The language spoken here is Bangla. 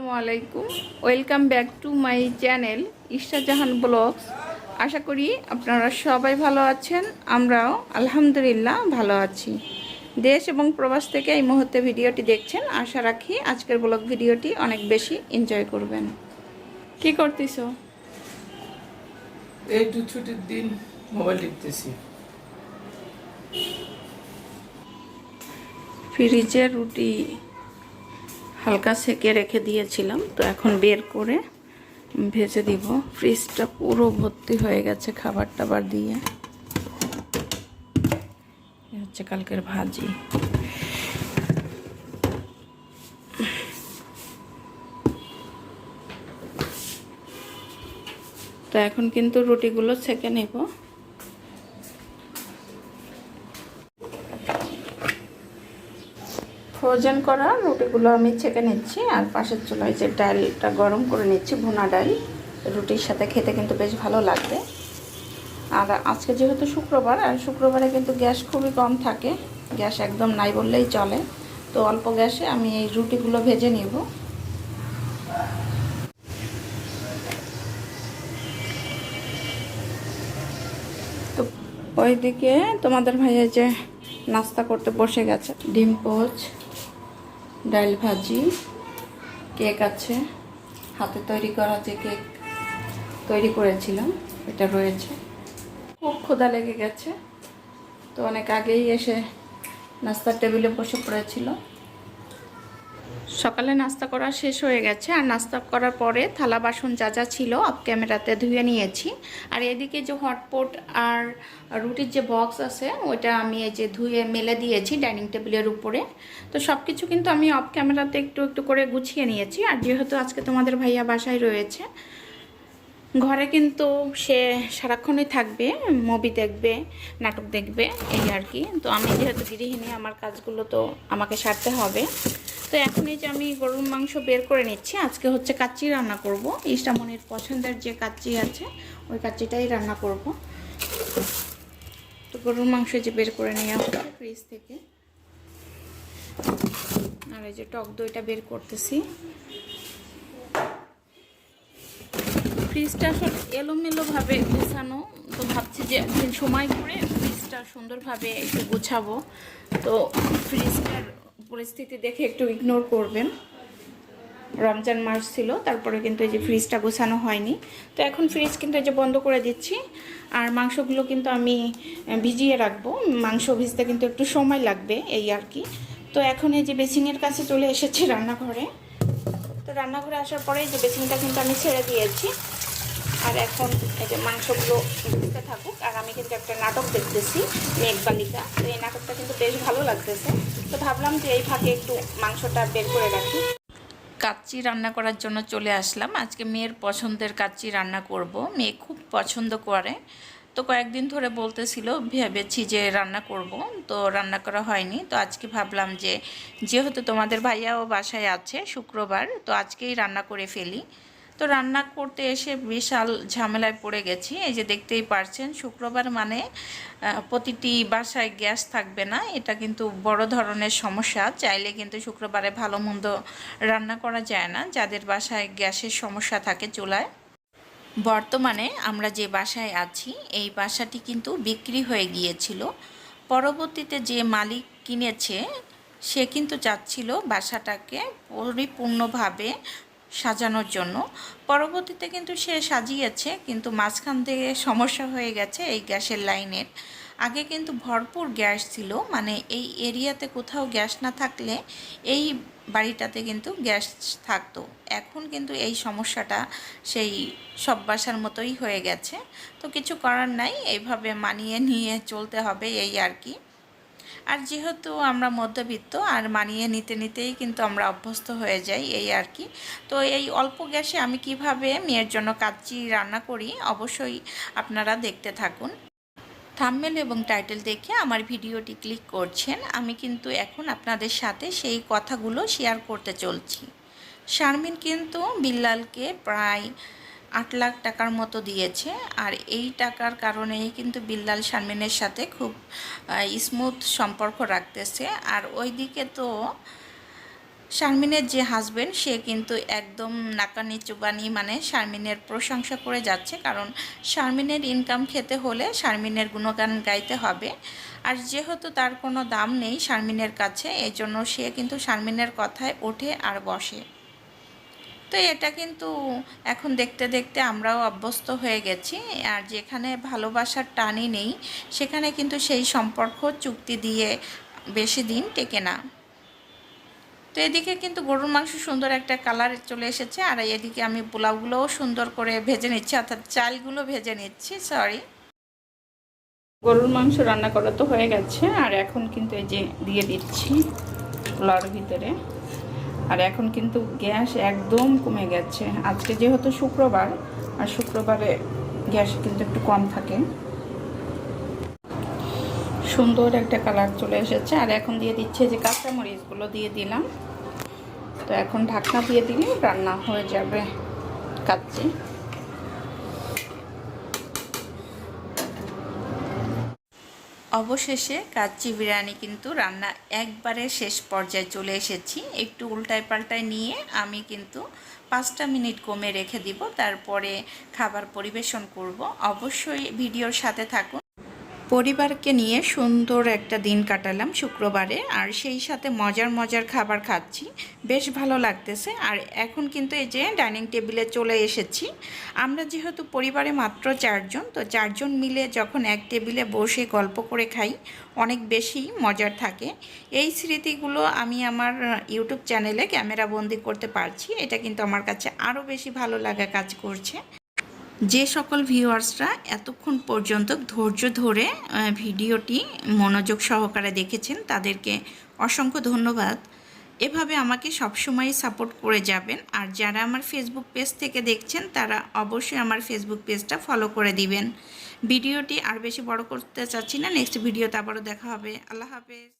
আসসালামু আলাইকুম welcome back to my channel Jahan blogs আশা করি আপনারা সবাই ভালো আছেন আমরাও আলহামদুলিল্লাহ ভালো আছি। দেশ এবং প্রবাস থেকে এই মুহূর্তে ভিডিওটি দেখছেন আশা রাখি আজকের ব্লগ ভিডিওটি অনেক বেশি এনজয় করবেন। কি করতেছো? এই দু ছুটির দিন মোবাইল টিপতেছি। ফ্রিজে রুটি। হালকা সেকে রেখে দিয়েছিলাম, তো এখন বের করে ভেজে দিব। ফ্রিজটা পুরো ভর্তি হয়ে গেছে খাবার টাবার দিয়ে। হচ্ছে কালকের ভাজি। তো এখন কিন্তু রুটিগুলো ছেঁকে নেব। ফ্রোজেন করা রুটিগুলো আমি ছেঁকে নিচ্ছি আর পাশের চুলায় যে ডালটা গরম করে নিচ্ছি, ভুনা ডাল, রুটির সাথে খেতে কিন্তু বেশ ভালো লাগবে। আর আজকে যেহেতু শুক্রবার, আর শুক্রবারে কিন্তু গ্যাস খুবই কম থাকে, গ্যাস একদম নাই বললেই চলে। তো অল্প গ্যাসে আমি এই রুটিগুলো ভেজে নেব। তো ওইদিকে তোমাদের ভাইয়া যে নাস্তা করতে বসে গেছে, ডিম পোচ ডাল ভাজি, কেক আছে। হাতে তৈরি করা যে কেক তৈরি করেছিলাম, এটা রয়েছে। খুব ক্ষুধা লেগে গেছে। তো অনেক আগেই এসে নাস্তার টেবিলে বসে পড়েছিল। সকালে নাস্তা করা শেষ হয়ে গেছে, আর নাস্তা করার পরে থালা বাসন যা যা ছিল অফ ক্যামেরাতে ধুয়ে নিয়েছি। আর এদিকে যে হটপট আর রুটির যে বক্স আছে, ওইটা আমি এই যে ধুয়ে মেলে দিয়েছি ডাইনিং টেবিলের উপরে। তো সব কিছু কিন্তু আমি অফ ক্যামেরাতে একটু একটু করে গুছিয়ে নিয়েছি, আর যেহেতু আজকে তোমাদের ভাইয়া বাসায় রয়েছে, ঘরে কিন্তু সে সারাক্ষণই থাকবে, মুভি দেখবে, নাটক দেখবে, এই আর কি। তো আমি যেহেতু গৃহিণী, আমার কাজগুলো তো আমাকে সারতে হবে। তো এখন এই যে আমি গরুর মাংস বের করে নিচ্ছি, আজকে হচ্ছে কাচ্চি রান্না করব। ইস্টামনির পছন্দের যে কাচ্চি আছে, ওই কাচ্চিটাই রান্না করব। তো গরুর মাংস যে বের করে নিয়ে আসবে ফ্রিজ থেকে। আর এই যে টক দইটা বের করতেছি। ফ্রিজটা আসলে এলোমেলোভাবে গুছানো, তো ভাবছি যে একদিন সময় করে ফ্রিজটা সুন্দরভাবে একটু গুছাবো। তো ফ্রিজটার পরিস্থিতি দেখে একটু ইগনোর করবেন। রমজান মাস ছিল, তারপরে কিন্তু এই যে ফ্রিজটা গোছানো হয়নি। তো এখন ফ্রিজ কিন্তু এই যে বন্ধ করে দিচ্ছি। আর মাংসগুলো কিন্তু আমি ভিজিয়ে রাখব। মাংস ভিজতে কিন্তু একটু সময় লাগবে এই আর কি। তো এখন এই যে বেসিংয়ের কাছে চলে এসেছি রান্নাঘরে। তো রান্নাঘরে আসার পরে এই যে বেসিংটা কিন্তু আমি ছেড়ে দিয়েছি। আর এখন এই যে মাংসগুলো ভিজতে থাকুক, আর আমি কিন্তু একটা নাটক দেখতেছি মেঘবালিকা তো এই নাটকটা কিন্তু বেশ ভালো লাগতেছে। তো ভাবলাম যে এই ফাঁকে একটু মাংসটা বের করে রাখি। কাচ্চি রান্না করার জন্য চলে আসলাম। আজকে মেয়ের পছন্দের কাচ্চি রান্না করব। মেয়ে খুব পছন্দ করে। তো কয়েকদিন ধরে বলতেছিল, ভেবেছি যে রান্না করব। তো রান্না করা হয়নি। তো আজকে ভাবলাম যে, যেহেতু তোমাদের ভাইয়াও বাসায় আছে, শুক্রবার, তো আজকেই রান্না করে ফেলি। তো রান্না করতে এসে বিশাল ঝামেলায় পড়ে গেছি। এই যে দেখতেই পারছেন, শুক্রবার মানে প্রতিটি বাসায় গ্যাস থাকবে না। এটা কিন্তু বড় ধরনের সমস্যা। চাইলে কিন্তু শুক্রবারে ভালো মন্দ রান্না করা যায় না। যাদের বাসায় গ্যাসের সমস্যা থাকে চুলায়। বর্তমানে আমরা যে বাসায় আছি, এই বাসাটি কিন্তু বিক্রি হয়ে গিয়েছিল। পরবর্তীতে যে মালিক কিনেছে, সে কিন্তু চাচ্ছিল বাসাটাকে পরিপূর্ণভাবে সাজানোর জন্য। পরবর্তীতে কিন্তু সে সাজিয়েছে, কিন্তু মাঝখান থেকে সমস্যা হয়ে গেছে এই গ্যাসের লাইনের। আগে কিন্তু ভরপুর গ্যাস ছিল মানে এই এরিয়াতে কোথাও গ্যাস না থাকলে এই বাড়িটাতে কিন্তু গ্যাস থাকতো। এখন কিন্তু এই সমস্যাটা সেই সব বাসার মতোই হয়ে গেছে। তো কিছু করার নাই, এইভাবে মানিয়ে নিয়ে চলতে হবে এই আর কি। আর যেহেতু আমরা মধ্যবিত্ত আর মানিয়ে নিতে নিতেই কিন্তু আমরা অভ্যস্ত হয়ে যাই এই আর কি, তো এই অল্প গ্যাসে আমি কীভাবে মেয়ের জন্য কাচ্চি রান্না করি অবশ্যই আপনারা দেখতে থাকুন। থাম্বনেল এবং টাইটেল দেখে আমার ভিডিওটি ক্লিক করছেন, আমি কিন্তু এখন আপনাদের সাথে সেই কথাগুলো শেয়ার করতে চলছি। শারমিন কিন্তু বিল্লালকে প্রায় আট লাখ টাকার মতো দিয়েছে। আর এই টাকার কারণেই কিন্তু বিল্লাল শারমিনের সাথে খুব স্মুথ সম্পর্ক রাখতেছে। আর ওইদিকে তো শারমিনের যে হাজবেন্ড সে কিন্তু একদম নাকানি চুবানি মানে শারমিনের প্রশংসা করে যাচ্ছে। কারণ শারমিনের ইনকাম খেতে হলে শারমিনের গুণগান গাইতে হবে। আর যেহেতু তার কোনো দাম নেই শারমিনের কাছে এই জন্য সে কিন্তু শারমিনের কথায় ওঠে আর বসে। তো এটা কিন্তু এখন দেখতে দেখতে আমরাও অভ্যস্ত হয়ে গেছি। আর যেখানে ভালোবাসার টানই নেই, সেখানে কিন্তু সেই সম্পর্ক চুক্তি দিয়ে বেশি দিন টেকে না। তো এদিকে কিন্তু গরুর মাংস সুন্দর একটা কালার চলে এসেছে। আর এদিকে আমি পোলাওগুলোও সুন্দর করে ভেজে নিচ্ছি, অর্থাৎ চালগুলো ভেজে নিচ্ছি সরি গরুর মাংস রান্না করা তো হয়ে গেছে, আর এখন কিন্তু এই যে দিয়ে দিচ্ছি পোলাওর ভিতরে। আর এখন কিন্তু গ্যাস একদম কমে গেছে। আজকে যেহেতু শুক্রবার, আর শুক্রবারে গ্যাস কিন্তু একটু কম থাকে। সুন্দর একটা কালার চলে এসেছে। আর এখন দিয়ে দিচ্ছে যে কাঁচামরিচগুলো দিয়ে দিলাম। তো এখন ঢাকনা দিয়ে দিলে রান্না হয়ে যাবে। কাচ্চি অবশেষে কাচ্চি বিরিয়ানি কিন্তু রান্না একবারে শেষ পর্যায়ে চলে এসেছি। একটু উল্টায় পাল্টায় নিয়ে আমি কিন্তু পাঁচটা মিনিট কমে রেখে দিব, তারপরে খাবার পরিবেশন করব। অবশ্যই ভিডিওর সাথে থাকুন। পরিবারকে নিয়ে সুন্দর একটা দিন কাটালাম শুক্রবারে, আর সেই সাথে মজার মজার খাবার খাচ্ছি। বেশ ভালো লাগতেছে। আর এখন কিন্তু এই যে ডাইনিং টেবিলে চলে এসেছি। আমরা যেহেতু পরিবারে মাত্র চারজন, তো চারজন মিলে যখন এক টেবিলে বসে গল্প করে খাই, অনেক বেশি মজার থাকে। এই স্মৃতিগুলো আমি আমার ইউটিউব চ্যানেলে ক্যামেরা বন্দি করতে পারছি। এটা কিন্তু আমার কাছে আরও বেশি ভালো লাগা কাজ করছে। যে সকল ভিউয়ার্সরা এতক্ষণ পর্যন্ত ধৈর্য ধরে ভিডিওটি মনোযোগ সহকারে দেখেছেন, তাদেরকে অসংখ্য ধন্যবাদ। এভাবে আমাকে সবসময় সাপোর্ট করে যাবেন। আর যারা আমার ফেসবুক পেজ থেকে দেখছেন, তারা অবশ্যই আমার ফেসবুক পেজটা ফলো করে দিবেন। ভিডিওটি আর বেশি বড় করতে চাচ্ছি না। নেক্সট ভিডিওতে আবারও দেখা হবে। আল্লাহ হাফেজ।